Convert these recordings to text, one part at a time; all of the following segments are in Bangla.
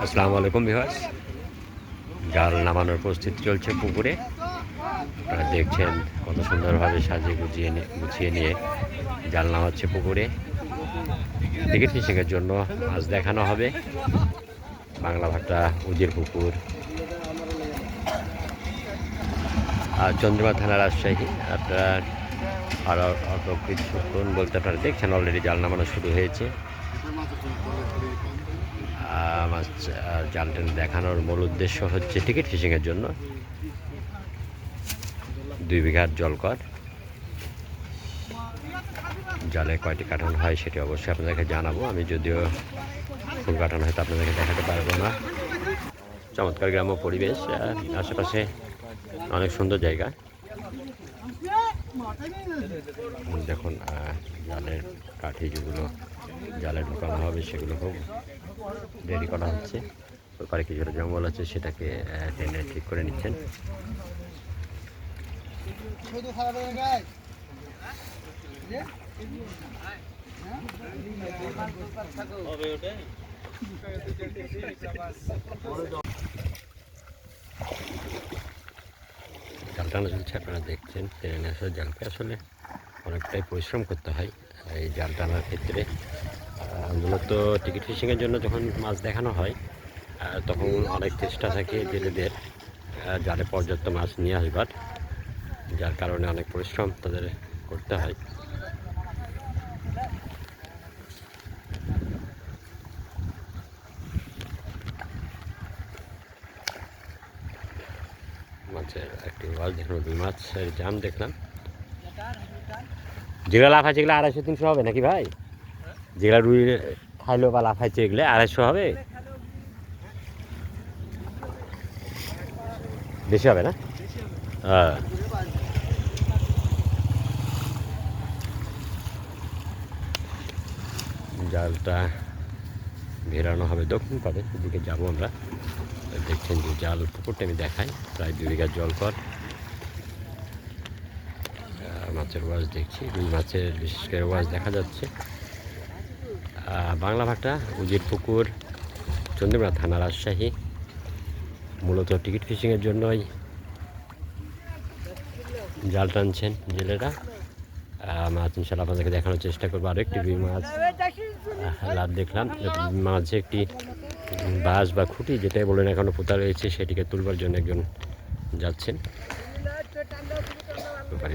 আসসালামু আলাইকুম বিহাস জাল নামানোর প্রস্তুতি চলছে পুকুরে। আপনারা দেখছেন কত সুন্দরভাবে সাজিয়ে গুছিয়ে গুছিয়ে নিয়ে জাল নামাচ্ছে পুকুরে। ক্রিকেট ফিশিংয়ের জন্য মাছ দেখানো হবে। বাংলা ভাটা উজির পুকুর। আর চন্দ্রমা থানা রাজশাহী, আপনারা আরও অল্প বলতে আপনারা দেখছেন অলরেডি জাল নামানো শুরু হয়েছে। মাছ জাল টেনে দেখানোর মূল উদ্দেশ্য হচ্ছে টিকিট ফিশিংয়ের জন্য। দুই বিঘার জলকর। জালে কয়টি কাটানো হয় সেটি অবশ্যই আপনাদেরকে জানাব। আমি যদিও ফুল কাটানো হয়তো আপনাদেরকে দেখাতে পারব না। চমৎকার গ্রাম্য পরিবেশ আশেপাশে অনেক সুন্দর জায়গা। দেখুন জালের কাঠি যেগুলো জালে ঢোকানো হবে সেগুলো খুব রেডি করা হচ্ছে। ওপারে কিছুটা জঙ্গল আছে, সেটাকে টেনে ঠিক করে নিচ্ছেন। জাল টানা চলছে আপনারা দেখছেন, টেনে নিয়ে আসা জালকে আসলে অনেকটাই পরিশ্রম করতে হয়, এই জাল টানার ক্ষেত্রে। মূলত টিকিট ফিশিংয়ের জন্য যখন মাছ দেখানো হয় তখন অনেক চেষ্টা থাকে জেলেদের জালে পর্যাপ্ত মাছ নিয়ে আসবার, যার কারণে অনেক পরিশ্রম তাদের করতে হয়। মাছের একটি মাছ দেখলাম, দুই মাছের জাম দেখলাম। যেগুলো লাফ আছে আড়াইশো, তিনশো হবে নাকি ভাই? যেগুলো রুই খাইলো বা লাফাইছে এগুলো, আড়াইশো হবে? বেশি হবে না? হ্যাঁ। জালটা ভেরানো হবে দক্ষিণ পাড়ে, এদিকে যাব আমরা। দেখছেন যে জাল পুকুরটা আমি দেখাই, প্রায় দুই বিঘা জল কর মাছের ওয়াজ দেখছি, রুই মাছের, বিশেষ করে ওয়াজ দেখা যাচ্ছে। বাংলা ভাটা উজির পুকুর চন্দ্রমা থানা রাজশাহী। মূলত টিকিট ফিশিংয়ের জন্যই জাল টানছেন জেলেরা। মাছ ইনশাল্লাহ আপনাদেরকে দেখানোর চেষ্টা করব। আরও একটি রুই মাছ লাভ দেখলাম। মাঝে একটি বাঁশ বা খুঁটি, যেটাই বলেন এখনও পোতা রয়েছে, সেটিকে তুলবার জন্য একজন যাচ্ছেন।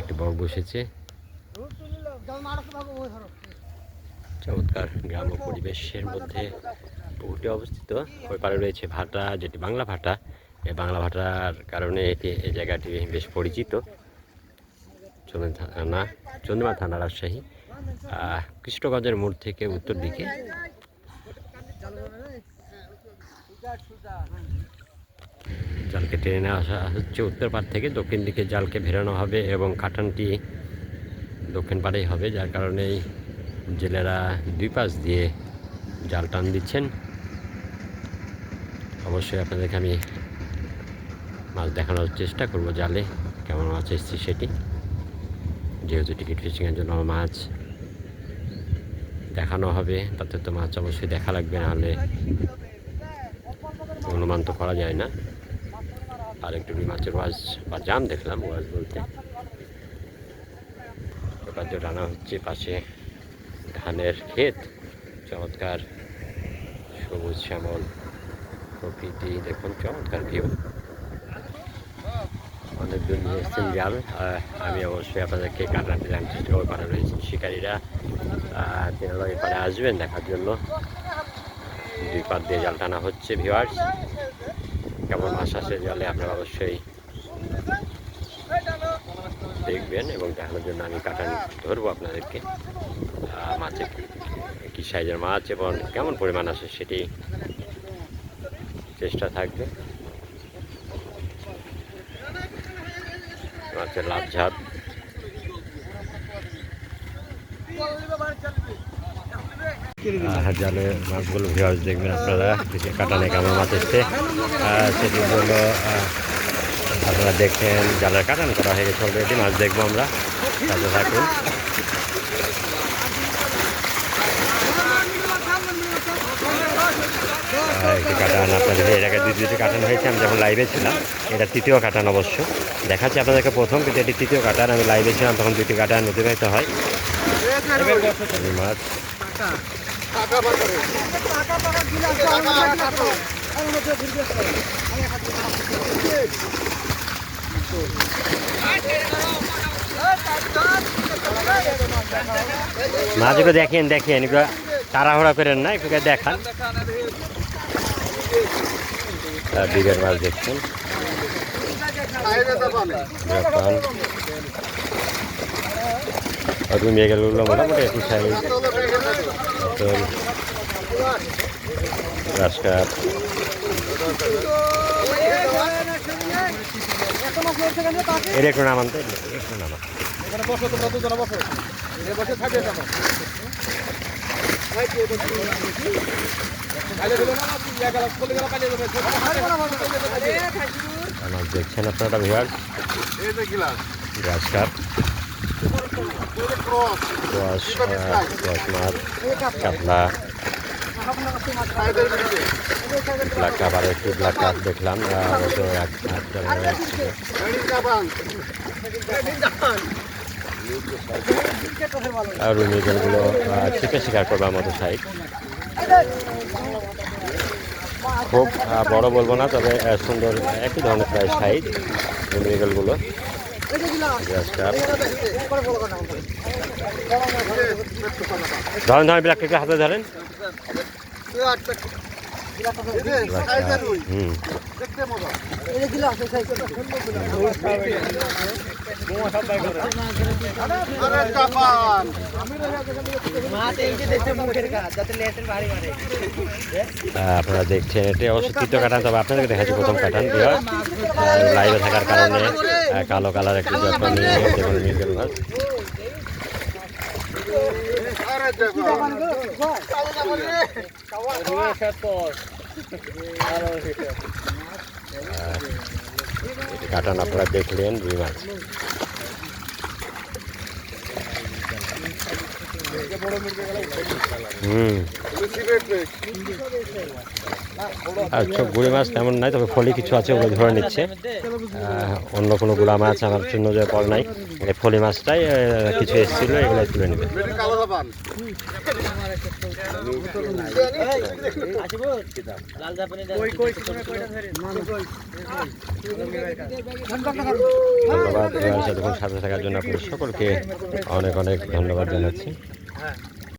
একটি বক বসেছে। চমৎকার গ্রাম্য পরিবেশের মধ্যে পুকুরটি অবস্থিত। ওই পারে রয়েছে ভাটা, যেটি বাংলা ভাটা। এই বাংলা ভাটার কারণে এটি এই জায়গাটি বেশ পরিচিত। চন্দ্র থানা চন্দ্রমা থানা রাজশাহী। কৃষ্ণগঞ্জের মোড় থেকে উত্তর দিকে। জালকে টেনে নেওয়া আসা হচ্ছে উত্তর পাড় থেকে। দক্ষিণ দিকে জালকে ভেরানো হবে এবং কাটানটি দক্ষিণ পাড়েই হবে, যার কারণেই জেলেরা দুই পাশ দিয়ে জাল টান দিচ্ছেন। অবশ্যই আপনাদেরকে আমি মাছ দেখানোর চেষ্টা করব জালে, কেমন মাছ এসছে সেটি। যেহেতু টিকিট ফিশিংয়ের জন্য মাছ দেখানো হবে, তাতে তো মাছ অবশ্যই দেখা লাগবে, নাহলে অনুমান তো করা যায় না। আর একটু মাছের ওয়াজ বা জাম দেখলাম ওয়াজ বলতে। ওটা যে রান্না হচ্ছে, পাশে ধানের ক্ষেত। চমৎকার। সবুজ শ্যামল প্রকৃতি, দেখুন চমৎকার ভিউ অনেক দূর নিয়ে এসছেন জাল আমি অবশ্যই আপনাদেরকে কাটাতে চেষ্টা করব পাড়ে রয়েছেন শিকারীরা। তেনারা এপারে আসবেন দেখার জন্য। দুই পার দিয়ে জাল টানা হচ্ছে ভিওয়ার্স কেমন মাছ আসে জলে আপনারা অবশ্যই দেখবেন এবং দেখানোর জন্য আমি কাটান ধরবো আপনাদেরকে। মাছে কি- সাইজের মাছ এবং কেমন পরিমাণ আসে সেটি চেষ্টা থাকবে। মাছের লাভ ঝাপ। জালে মাছগুলো ভিওয়ার্স দেখবেন আপনারা যদি কাটানে কেমন মাছ এসছে। আহ, সেটির আপনারা দেখেন জালের কাটান করা হয়ে গেছে অলরেডি মাছ দেখব আমরা। থাকুন আহ, দুটি কাটান আপনাদের এর আগে দুই দুটি কাটান হয়েছে, আমি যখন লাইভে ছিলাম, এটা তৃতীয় কাটান অবশ্য। দেখাচ্ছি আপনাদেরকে প্রথম, কিন্তু এটি তৃতীয় কাটান। আমি লাইভে ছিলাম, তখন দুটি কাটান অতিবাহিত হয়। মাছ। মাছগুলো দেখেন দেখেন, এগুলো তাড়াহুড়া করেন না একটু দেখান। বিঘের মাছ দেখছেন। মেঘেলগুলো মোটামুটি একটু সাইজ এটা একটু নামান তো একটু তোমরা দুজনে, বসে। থাকে দেখছেন আপনারা কাতলা ব্ল্যাক কাপ ব্ল্যাক কাপ দেখলাম আর আর ওই মেজলগুলো ছিপে শিকার করবার মতো সাইড খুব বড় বলব না, তবে সুন্দর, একই ধরনের প্রায় সাইজ গ্রাস ধরেন ধরেন ব্ল্যাক কাপকে হাতে ধরেন। আপনারা দেখছেন এটা অবশ্য তৃতীয় কাটান, তবে আপনাদেরকে দেখাচ্ছি প্রথম কাটান দিয়ে লাইভে থাকার কারণে কালো কালার একটু যত্ন কাটান আপনারা দেখলেন রুই মাছ হুম। আর চোখ গুড়ি মাছ তেমন নাই, তবে ফলি কিছু আছে ওগুলো ধরে নিচ্ছে। অন্য কোনো গুলা মাছ আমার জন্য যে পড়ে নাই। ফলি মাছটাই কিছু এসেছিল এগুলো তুলে নেবে। ধন্যবাদ সাথে থাকার জন্য আপনাদের সকলকে অনেক অনেক ধন্যবাদ জানাচ্ছি।